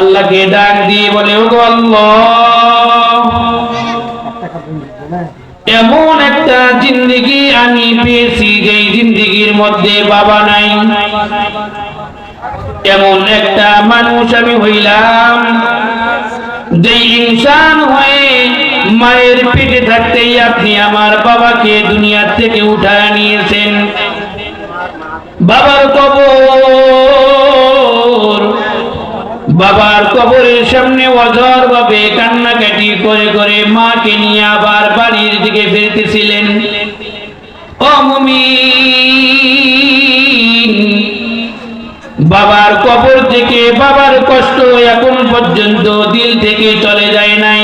আল্লাহকে ডাক দিয়ে বলে ও আল্লাহ, এমন একটা জিন্দিগি আমি পেয়েছি যেই জিন্দিগির মধ্যে বাবা নাই। এমন একটা মানুষ আমি হইলাম যে ইনসান হয়ে মায়ের পেটে থাকতেই আপনি আমার বাবাকে দুনিয়া থেকে উঠায় নিয়েছেন। বাবার কবর বাবার কবরের সামনে অঝর ভাবে কান্নাকাটি করে করে মাকে নিয়ে আবার বাড়ির দিকে ফিরতেছিলেন। ও মুমিন, বাবার কবর থেকে বাবার কষ্ট এখন পর্যন্ত দিল থেকে চলে যায় নাই।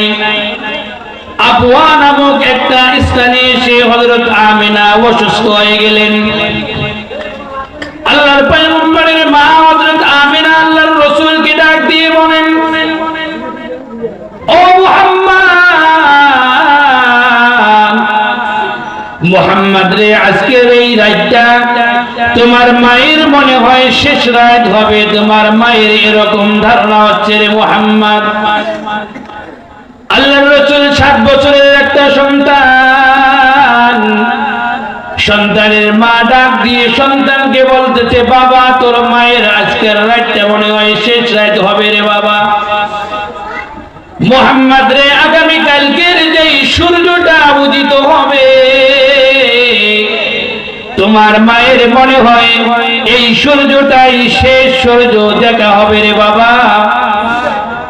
আবুয়া নামক একটা স্থানে এসে হজরত আমেনা অসুস্থ হয়ে গেলেন। আল্লাহর পয়গম্বরের মা হযরত তোমার মায়ের মনে হয় শেষ রাত হবে। তোমার মায়ের এরকম ধারণা হচ্ছে রে মুহাম্মদ। আল্লাহর রাসূল সাত বছরের একটা সন্তান। সন্তানের মা ডাক দিয়ে সন্তানকে বলতেছে, বাবা, তোর মায়ের আজকের রাতটা মনে হয় শেষ রাত হবে রে বাবা। মোহাম্মদ রে আগামী কালকের যেই সূর্যটা উদিত হবে তোমার মায়ের মনে হয়, এই সূর্যটাই শেষ সূর্য, দেখা হবে রে বাবা।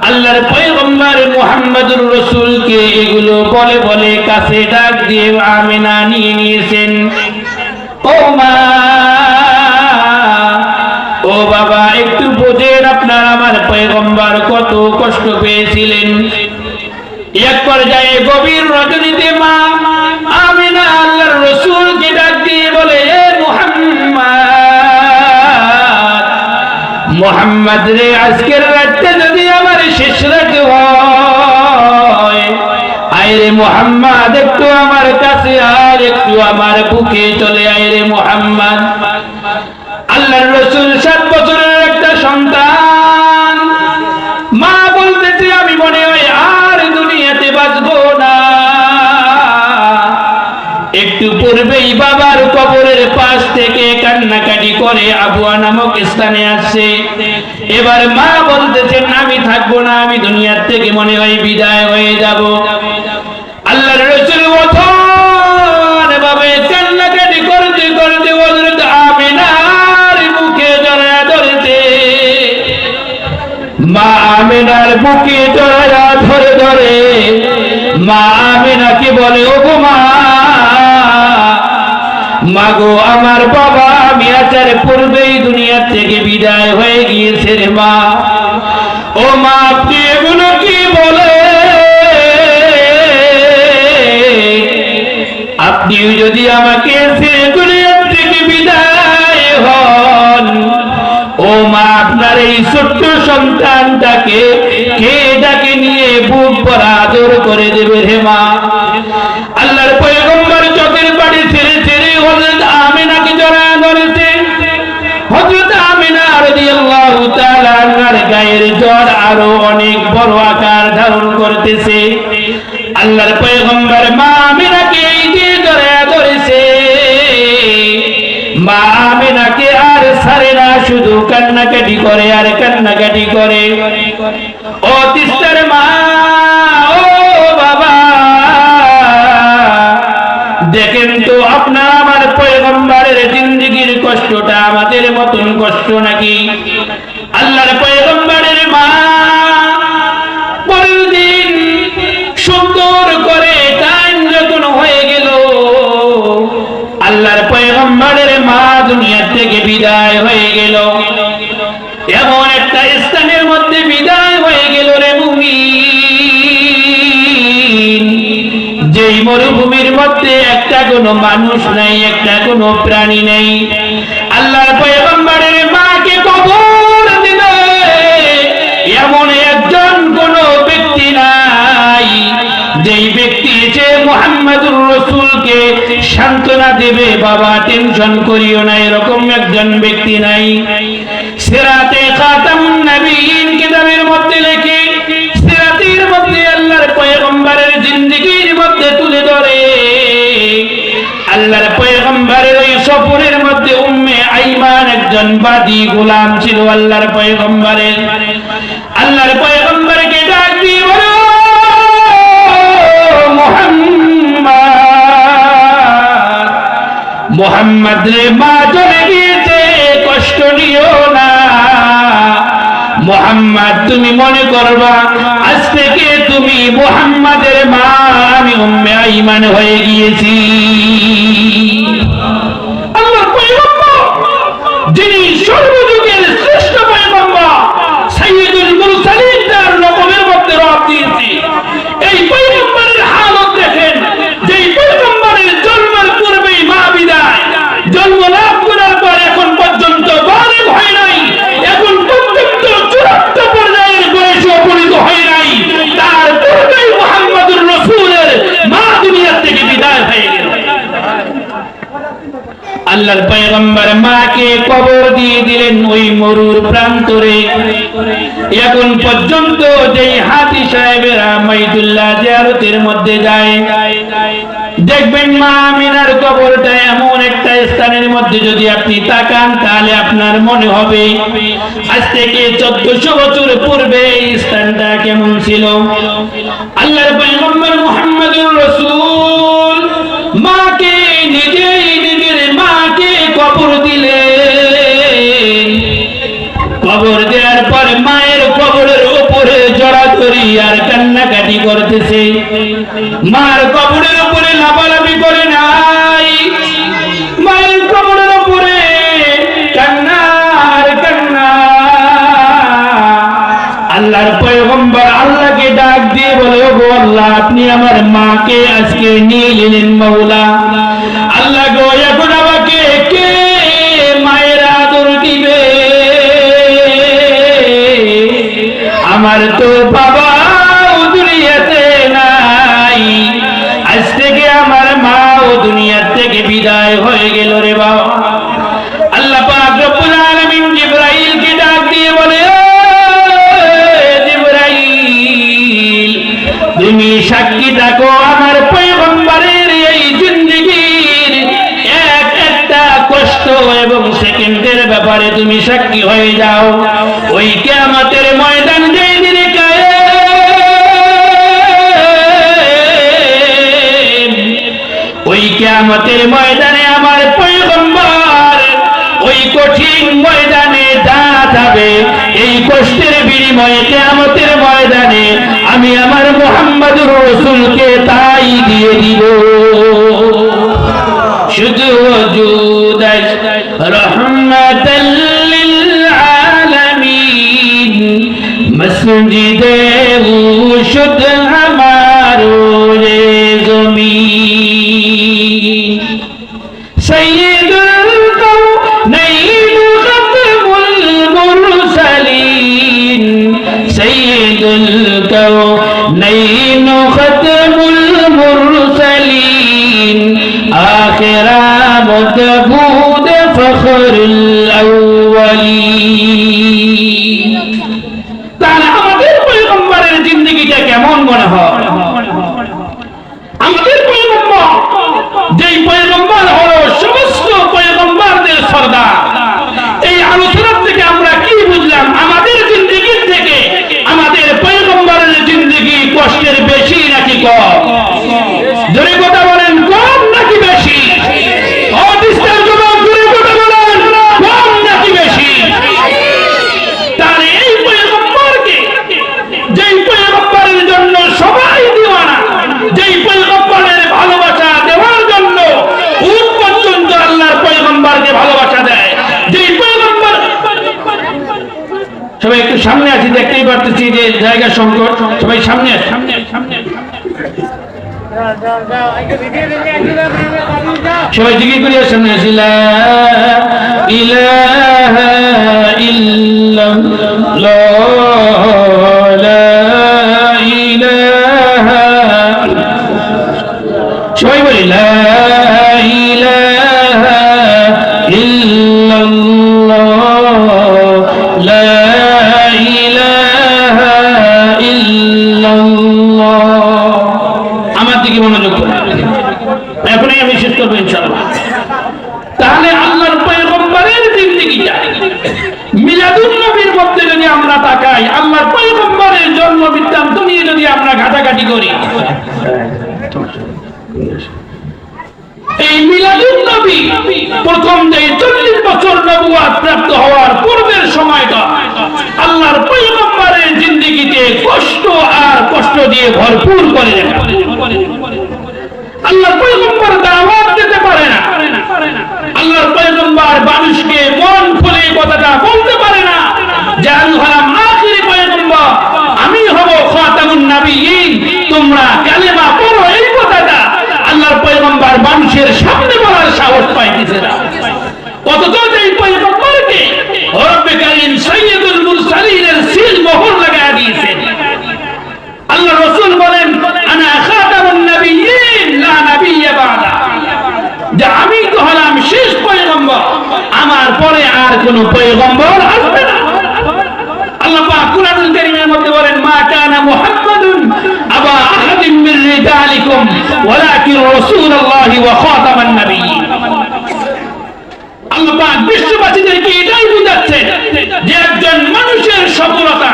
আল্লাহর পয়গম্বর মুহাম্মদুর রাসূলকে এগুলো বলে বলে কাছে ডাক দিয়ে আমিনা নিয়ে নিয়েছেন। ও মা, ও বাবা, একটু বোঝেন আপনার আমার পয়গম্বর কত কষ্ট পেয়েছিলেন। এক পর্যায়ে গভীর রজনীতে মা আমিনা আল্লাহর রাসূলকে ডাক দিয়ে বলে মুহাম্মদ রে, আজকের রাতটা যদি আমার শেষ রাত হয় মোহাম্মদ, একটু আমার কাছে আর একটু আমার বুকে চলে আইরে মোহাম্মদ। আল্লাহর রসুল সাত বছরের একটা সন্তান। মা বলতেছে, আমি মনে হয় আর দুনিয়াতে বাঁচবো না। একটু পূর্বেই বাবার কবরের পাশ থেকে কান্নাকাটি করে আবুয়া নামক স্থানে আসছে। এবার মা বলতেছেন, আমি থাকব না, আমি দুনিয়ার থেকে মনে হয় বিদায় হয়ে যাব। আল্লাহর কান্নাকাটি করতে করতে বুকে জড়ায় ধরতে মা আমিনার বুকে জড়ায় ধরে ধরে মা আমিনাকে বলে ও মা মাগো, আমার বাবা আমি আচার পূর্বেই দুনিয়া থেকে বিদায় হয়ে গিয়েছে রে মা। ও মা, আপনি এগুলো কি বলে? আপনি যদি আমাকে দুনিয়া থেকে বিদায় হন, ও মা, আপনার এই ছোট্ট সন্তানটাকে কে ডাকে নিয়ে বুক পরা আদর করে দেবে হে মা? করতেছে আল্লাহর পয়গম্বর মা আমিনাকে এই মা আমিনাকে আর ছাড়ে না, শুধু কান্নাকাটি করে আর কান্নাকাটি করে। ও তিস্তার মা, ও বাবা, দেখেন তো আপনার আমার পয়গম্বরের জিন্দগির কষ্টটা, আমাদের মতন কষ্ট নাকি? একটা কোনো মানুষ নাই, একটা কোনো প্রাণী নেই। আল্লাহর পয়গম্বরের মাকে কবর দিবে। এমন একজন কোনো ব্যক্তি নাই, যেই ব্যক্তি যে মোহাম্মদুর রসুলকে সান্ত্বনা দেবে, বাবা, টেনশন করিও না, এরকম একজন ব্যক্তি নাই। একজন বাদী গোলাম ছিল আল্লাহর পয়গম্বরের আল্লাহর পয়গম্বরকে ডাক দিয়ে মোহাম্মদ রে মা চলে গিয়েছে, কষ্ট নিও না। মোহাম্মদ, তুমি মনে করবা, আজ থেকে তুমি মোহাম্মদের মা, আমি উম্মে আইমান হয়ে গিয়েছি। আল্লাহর পয়গম্বর মাকে কবর দিয়ে দিলেন ওই মরুর প্রান্তরে। এখন পর্যন্ত যেই হাতি সাহেবেরা মাইদুল্লাহ জিয়ারতের মধ্যে যায়, দেখবেন মা আমিনার কবরটা এমন একটা স্থানের মধ্যে যদি আপনি তাকান, তাহলে আপনার মনে হবে আজ থেকে চোদ্দশো বছর পূর্বে এই স্থানটা কেমন ছিল। আল্লাহর পয়গম্বর মুহাম্মদুর রসুল কবর দিলেন কবর দেওয়ার পর মায়ের কবরের উপরে জড়াধরি আর কান্নাকাটি করতেছে। মার কবরের উপরে লাফালাফি করে নাই। মায়ের কবরের উপরে কান্না আর কান্না। আল্লাহর পয়গম্বর আল্লাহকে ডাক দিয়ে বলে গো আল্লাহ, আপনি আমার মাকে আজকে নিয়ে গেলেন মৌলা আল্লাহ গো আমার তো বাবা দুনিয়াতে নাই। আজ থেকে আমার মা ও দুনিয়ার থেকে বিদায় হয়ে গেল রে বাবা। আল্লাহ পাক রব্বুল আলামিন জিবরাইলকে ডাক দিয়ে বলে, "ও জিবরাইল, তুমি সাক্ষী থাকো আমার পয়গম্বরের এই জিন্দেগীর। এক একটা কষ্ট এবং সেকেন্ডের ব্যাপারে তুমি সাক্ষী হয়ে যাও। ওই কিয়ামতের কিয়ামতের ময়দানে আমার পয়গম্বর ওই কঠিন ময়দানে দাঁড়াবে এই কষ্টের বিনিময়ে কিয়ামতের ময়দানে আমি আমার মোহাম্মদুর রসুলকে তাই দিয়ে দিব। শুধু রহমতাল আলামিন। মসজিদে জায়গা সংকট। সবাই সামনে। সামনে সামনে সবাই জিজ্ঞেস করি সামনে আসিলা ইলাহা দিয়ে ভরপুর করে আল্লাহ পয়গম্বর দাওয়াত দিতে পারে না। আল্লাহর পয়গম্বর মানুষকে মন খুলে কথাটা বলতে পারে না যে, আমি হলাম আখিরি পয়গম্বর। আমি হব খাতামুন নবিয়্যিন তোমরা কালেমা পড়ো এই কথাটা। আল্লাহর পয়গম্বর মানুষের সামনে বলার সাহস পাইতেছে না। অথচ এই পয়গম্বরকে রব্বে কারীম সাইয়্যিদুল মুরসালিনের সিল মোহর লাগায় দিয়েছেন আল্লাহ রসুল বলেন আনা খাতামুন নবিয়্যিন লা নাবিয়্যা বাদা যে আমি তো হলাম শেষ পয়গম্বর আমার পরে আর কোনো পয়গম্বর আসবে না। যে একজন মানুষের সফলতা,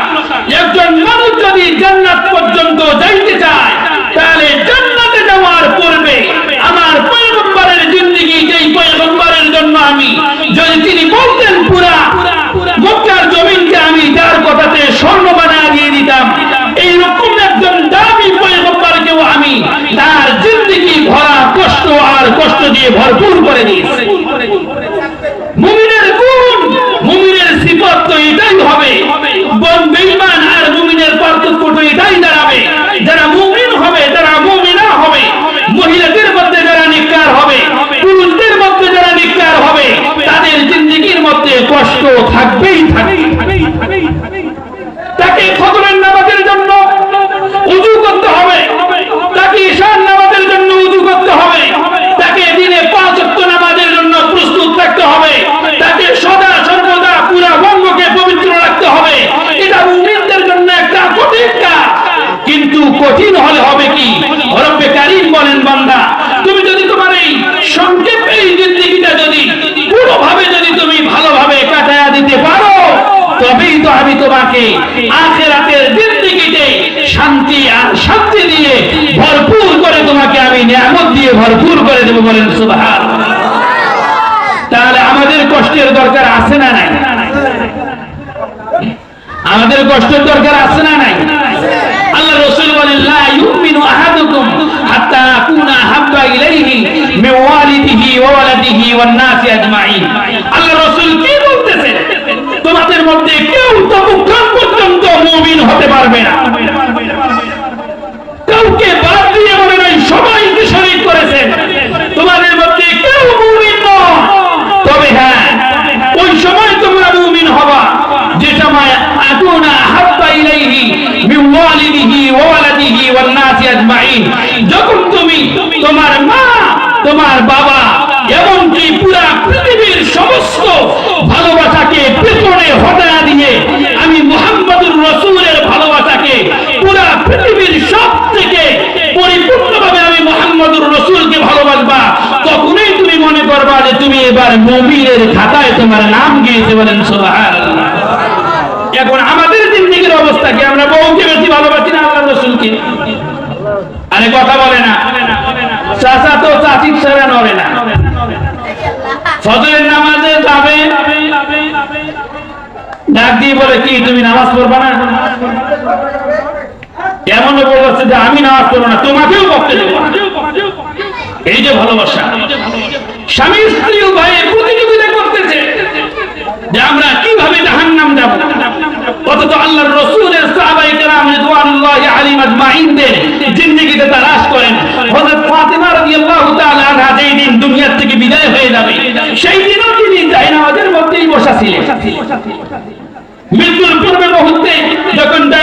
একজন মানুষ যদি জান্নাত পর্যন্ত যাইতে চায়, তাহলে জান্নাতে যাওয়ার পূর্বে আমার পয়গম্বরের জিন্দেগি, যেই জন্য আমি যদি তিনি বলতেন, পুরা মক্কার জমিনকে আমি যার কথাতে স্বর্ণ বানা দিয়ে দিতাম। এইরকম একজন দামি পয়গম্বরকেও আমি, তার জিন্দেগি ভরা কষ্ট আর কষ্ট দিয়ে ভরপুর করে দিয়েছি মুমিনের গুণ মুমিনের সিফত তো এটাই হবে বন বেঈমান আর মুমিনের পার্থক্য তো এটাই দাঁড়াবে যারা মুমিন হবে যারা মুমিনা হবে মহিলাদের মধ্যে যারা নিকার হবে পুরুষদের মধ্যে যারা নিকার হবে তাদের জিন্দগির মধ্যে থাকবেই তাকে খতরের নামাজের জন্য উজু করতে হবে। তাকে ঈশান নামাজের জন্য উজু করতে হবে। তাকে দিনে পাঁচ নামাজের জন্য প্রস্তুত থাকতে হবে। তাকে সদা সর্বদা পুরা বঙ্গকে পবিত্র রাখতে হবে। এটা মুমিনদের জন্য একটা কঠিন কাজ। কিন্তু কঠিন হলে হবে কি? রব্বে কারীম বলেন, বান্দা, তুমি যদি তোমার এই সংক্ষেপ এই জিন্দেগিটা যদি পুরোভাবে যদি তুমি ভালোভাবে কাটায়া দিতে পারো তবেই তো আমি তোমাকে আখেরাতের জিন্দেগিতে শান্তি আর শান্তি দিয়ে ভরপুর করে তোমাকে আমি নিয়ামত দিয়ে ভরপুর করে দেবো বলেন সুবহান তাহলে আমাদের কষ্টের দরকার আছে না নাই? আমাদের কষ্টের দরকার আছে না নাই? আল্লাহ রসুল বলেন, লা ইউমিনু আহাদুকুম হাত্তা আকুনা হাব্বা ইলাইহি মিন ওয়ালিদিহি ওয়া ওয়ালাদিহি ওয়ান নাসি আজমাইন। আল্লাহ রাসূল কি বলতেছেন তোমাদের মধ্যে কেউ ততক্ষণ পর্যন্ত মুমিন হতে পারবে না কাউকে বাদ দিয়ে বলে নাই সবাইকে শরীক করেছেন তোমাদের মধ্যে কেউ মুমিন নয় তবে হ্যাঁ ওই সময় তোমরা মুমিন হবা যে সময় আতুনা হাব্বা ইলাইহি মিন ওয়ালিদিহি ওয়া ওয়ালাদিহি ওয়ান নাসি আজমাইন যখন তুমি তোমার মা তোমার বাবা এমনকি পুরা পৃথিবীর সমস্ত ভালোবাসাকে পেছনে হটায়া দিয়ে আমি মুহাম্মদুর রসুলের ভালোবাসাকে পুরা পৃথিবীর সব থেকে পরিপূর্ণভাবে আমি মোহাম্মদুর রসুলকে ভালোবাসবা তখনই তুমি মনে করবা যে তুমি এবার মুমিনের খাতায় তোমার নাম গিয়েছে বলেন সুবহানাল্লাহ। এখন আমাদের জিন্দিগির অবস্থা কি? আমরা বউকে বেশি ভালোবাসি না আল্লাহ রসুলকে? আরে কথা বলে না। চাচা তো চাচির ছাড়া নড়ে না। ফজরের নামাজে যাবে। ডাক দিয়ে বলে, কি, তুমি নামাজ পড়বা না? এমন বলছে যে, আমি নামাজ পড়ব না, তোমাকেও পড়তে দেবো। এই যে ভালোবাসা। স্বামী স্ত্রী উভয়ে প্রতিযোগিতা করতেছে যে আমরা কীভাবে জাহান্নাম যাব? অথচ আল্লাহর রসুলের সাহাবাই কেরাম জিন্দেগিতে তালাশ করেন। রাদিয়াল্লাহু তাআলা আনহা যেই দিন দুনিয়া থেকে বিদায় হয়ে যাবে, সেই দিনও তিনি জায়নামাজের মধ্যেই বসা ছিলেন। মৃত্যুর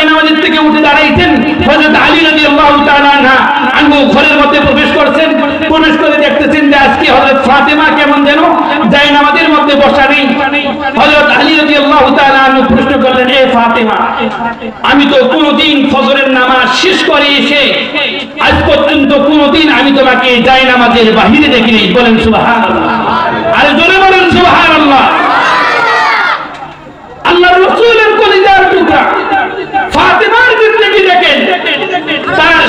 জায়নামাজের থেকে উঠে হযরত আলী রাদিয়াল্লাহু তাআলা আনহু ঘরের মধ্যে প্রবেশ করছেন। প্রবেশ করে দেখতেছেন যে আজকে হযরত কেমন যেন মধ্যে বসা নেই। হযরত আলী রাদিয়াল্লাহু তাআলা প্রশ্ন করলেন, এ আমি তো কোনোদিন ফজরের নামাজ শেষ করে এসে আজ পর্যন্ত কোনোদিন আমি তোমাকে জায়নামাজের বাহিরে দেখিনি বলেন, সুবহানাল্লাহ আর জোরে বলেন সুবহানাল্লাহ আল্লাহ রসুলের কলিজার টুকরা ফাতেমার জিন্দগি দেখেন তার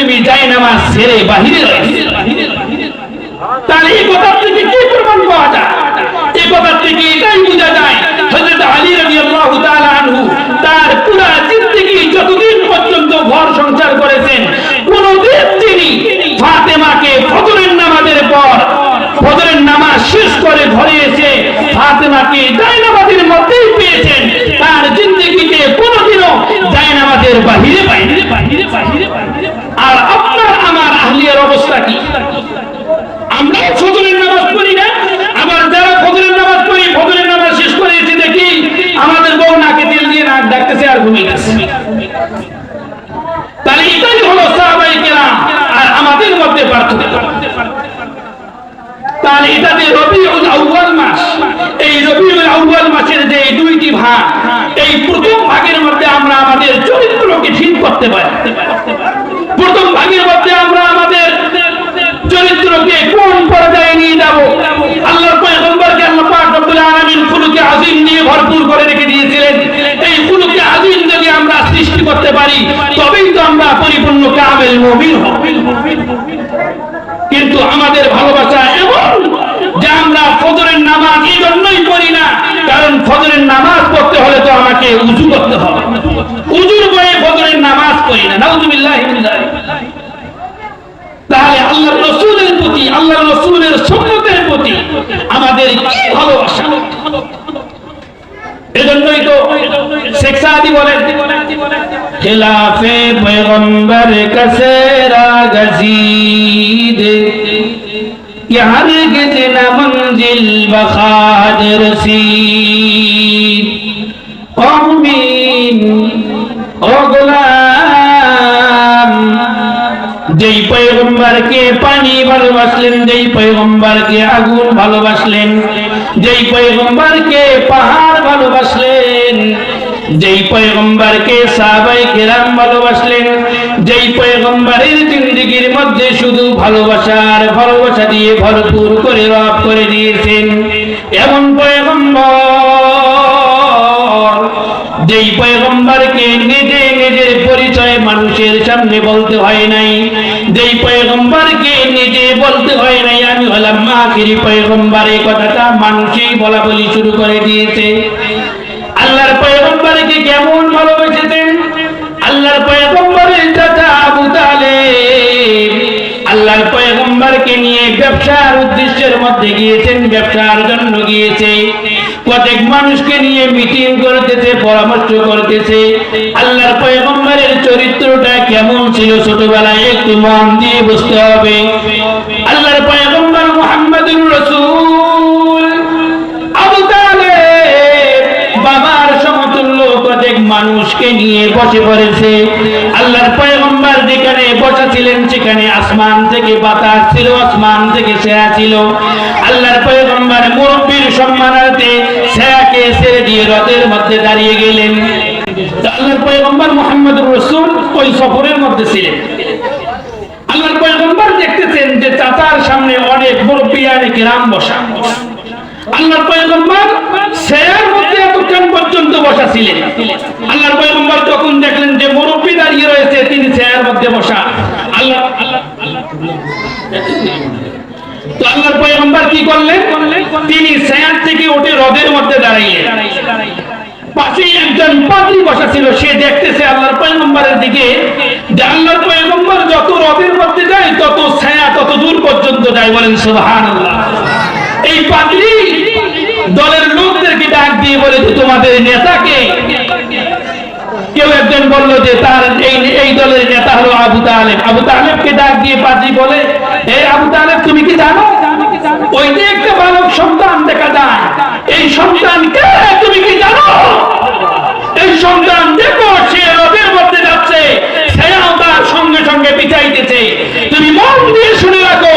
তুমি যাই নামাজ ছেড়ে বাহিরে রয়েছে তাহলে এই কথার থেকে কি প্রমাণ পাওয়া যায় এই কথার থেকে এটাই বোঝা যায় হযরত আলী রাদিয়াল্লাহু তাআলা আনহু তার পুরা জিন্দেগি যতদিন পর্যন্ত ঘর সংসার করেছেন কোনদিন তিনি ফাতেমাকে ফজরের নামাজের পর ফজরের নামাজ শেষ করে ঘরে এসে ফাতেমাকে জায়নামাজের মধ্যেই পেয়েছেন তার জিন্দেগিতে কোনোদিনও জায়নামাজের বাহিরে বাইরে বাহিরে বাহিরে আর আপনার আমার আহলিয়ার অবস্থা কি আমরা ফজরের নামাজ পড়ি না আবার যারা ফজরের নামাজ পড়ি ফজরের নামাজ শেষ করে এসে দেখি আমাদের বউ নাকে তেল দিয়ে নাক ডাকতেছে আর ঘুমিয়ে গেছে তাহলে এটাই হলো সাহাবাই কেরাম আর আমাদের মধ্যে পার্থক্য তাহলে এটাতে রবিউল আউয়াল মাস এই রবিউল আউয়াল মাসের যে এই দুইটি ভাগ এই প্রথম ভাগের মধ্যে আমরা আমাদের চরিত্রকে ঠিক করতে পারি প্রথম ভাগের মধ্যে আমরা আমাদের চরিত্রকে কোন পর্যায়ে নিয়ে যাব আল্লাহর পয়গম্বরকে আল্লাহ পাক রব্বুল আলামিন খুলুকে আযীম নিয়ে ভরপুর করে রেখে দিয়েছিলেন। এই খুলুকে আযীম যদি আমরা সৃষ্টি করতে পারি, তবেই তো আমরা পরিপূর্ণ কামেল মুমিন কিন্তু আমাদের ভালোবাসা এমন যে আমরা ফজরের নামাজ এই জন্যই পড়ি না, কারণ ফজরের নামাজ পড়তে হলে তো আমাকে উজু করতে হবে। উজুর বয়ে ফজরের নামাজ পড়ি না। নাউজুবিল্লাহ তাহলে আল্লাহ রসুলের প্রতি আল্লাহ রসুলের সুন্নতের প্রতি আমাদের কি ভালোবাসা এজন্যই তো খেলাফে সাদি পয়গম্বর কসেরা গজিদ یہ ہرگز نہ منزل بخاد رسید امین او غلام যেই পয়গম্বরকে পানি ভালোবাসলেন, যেই পয়গম্বরকে আগুন ভালোবাসলেন, যেই পয়গম্বরকে পাহাড় ভালোবাসলেন যেই পয়গম্বরকে সাহাবাই কেরাম ভালোবাসলেন, যেই পয়গম্বরের জিন্দগির মধ্যে শুধু ভালোবাসার ভালোবাসা দিয়ে ভরপুর করে রব করে দিয়েছেন, এমন পয়গম্বর যেই পয়গম্বরকে নিজে নিজের পরিচয় মানুষের সামনে বলতে হয় নাই, যেই পয়গম্বরকে নিজে বলতে হয় নাই, আমি হলাম আখিরি পয়গম্বর। এই কথাটা মানুষই বলা বলি শুরু করে দিয়েছে। আল্লাহর পয়গম্বরকে কেমন ভালোবেসেছেন? আল্লাহর পয়গম্বরের চাচা আবু তালেব। আল্লাহর পয়গম্বরকে নিয়ে ব্যবসার উদ্দেশ্যের মধ্যে গিয়েছেন, ব্যবসার জন্য গিয়েছে। প্রত্যেক মানুষকে নিয়ে মিটিং করতেছে, পরামর্শ করতেছে। আল্লাহর পয়গম্বরের চরিত্রটা কেমন ছিল ছোটবেলায় একটু মন দিয়ে বুঝতে হবে। আল্লাহর পয়গম্বর মুহাম্মদুর রাসূল মানুষকে নিয়ে বসে পড়েছে। আল্লাহর পয়গম্বর যেখানে বসা ছিলেন সেখানে আসমান থেকে বাতাস ছিল, আসমান থেকে সেরা ছিল। আল্লাহর পয়গম্বর মুরব্বীর সম্মানার্থে সেরাকে ছেড়ে দিয়ে রথের মধ্যে দাঁড়িয়ে গেলেন। আল্লাহর পয়গম্বর মোহাম্মদ রসুল ওই সফরের মধ্যে ছিলেন। আল্লাহর পয়গম্বর দেখতেছেন যে চাচার সামনে অনেক মুরব্বিয়ানে কিরাম বসা আল্লাহর পয়গম্বর সেয়ার মধ্যে এতক্ষণ পর্যন্ত বসা আল্লাহর পয়গম্বর যখন দেখলেন যে মুরব্বি দাঁড়িয়ে রয়েছে, তিনি সেয়ার মধ্যে বসা। আল্লাহ তো আল্লাহর পয়গম্বর কি করলেন? তিনি সেয়ার থেকে উঠে রদের মধ্যে দাঁড়াইলেন পাশেই একজন পাদ্রী বসা ছিল, সে দেখতেছে আল্লাহর পয়গম্বরের দিকে যে আল্লাহর পয়গম্বর যত রদের মধ্যে যায়, তত ছায়া তত দূর পর্যন্ত যায়। বলেন, সুবহানাল্লাহ। এই পাদ্রী দলের লোকদেরকে ডাক দিয়ে বলে তোমাদের নেতাকে কেউ একজন বলল যে তার এই দলের নেতা হলো আবু তালেব। আবু তালেবকে ডাক দিয়ে পাদ্রী বলে হে আবু তালেব, তুমি কি জানো? ওই যে একটা বালক সন্তান দেখা যায়। এই সন্তান কে? তুমি কি জানো? এই সন্তান দেখো, সে রথের মধ্যে যাচ্ছে। সেও তার সঙ্গে সঙ্গে পিছাইতেছে তুমি মন দিয়ে শুনে রাখো,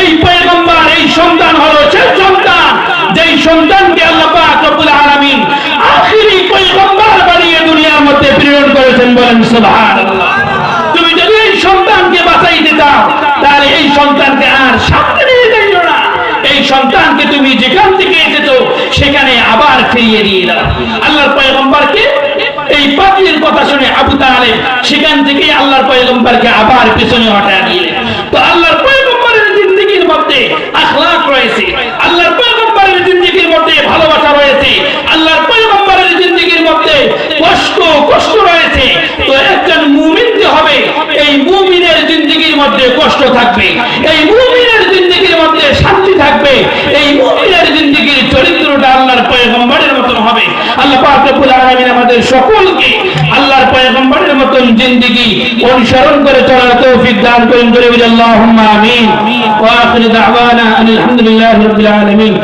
এই পয়গম্বর, এই সন্তান হলো সে সন্তান। যেই সন্তানকে আল্লাহ পাক রব্বুল আলামিন আখিরি পয়গম্বর বানিয়ে দুনিয়ার মধ্যে প্রেরণ করেছেন বলেন তুমি যদি এই সন্তানকে বাঁচাইতে চাও, তাহলে এই সন্তানকে আর সামনে নিয়ে যাইও না। এই সন্তানকে তুমি যেখান থেকে এসেছ, সেখানে আবার ফিরিয়ে দিয়ে দাও আল্লাহর পয়গম্বরকে এই পাপির কথা শুনে আবু তালেব সেখান থেকে আল্লাহর পয়গম্বরকে আবার পিছনে হটায় দিলেন তো আল্লাহর পয়গম্বরের জিন্দগির মধ্যে আখলাক রয়েছে। আল্লাহর পয়গম্বরের জিন্দগির মধ্যে ভালোবাসা রয়েছে। আল্লাহর পয়গম্বরের জিন্দগির মধ্যে কষ্ট কষ্ট রয়েছে তো একজন মুমিন যে হবে এই মুমিনের জিন্দগির মধ্যে কষ্ট থাকবে, এই মুমিনের জিন্দগির মধ্যে শান্তি থাকবে, এই মুমিনের জিন্দগির চরিত্রটা আল্লাহর পয়গম্বরের মতন হবে। আল্লাহ পাক রব্বুল আলামিন আমাদের সকলকে আল্লাহর পয়গম্বরের মতন জিন্দগি অনুসরণ করে চলার তৌফিক দান করুন। করে আল্লাহুম্মা আমিন। ওয়া আখির দাওয়ানা আলহামদুলিল্লাহি রাব্বিল আলামিন।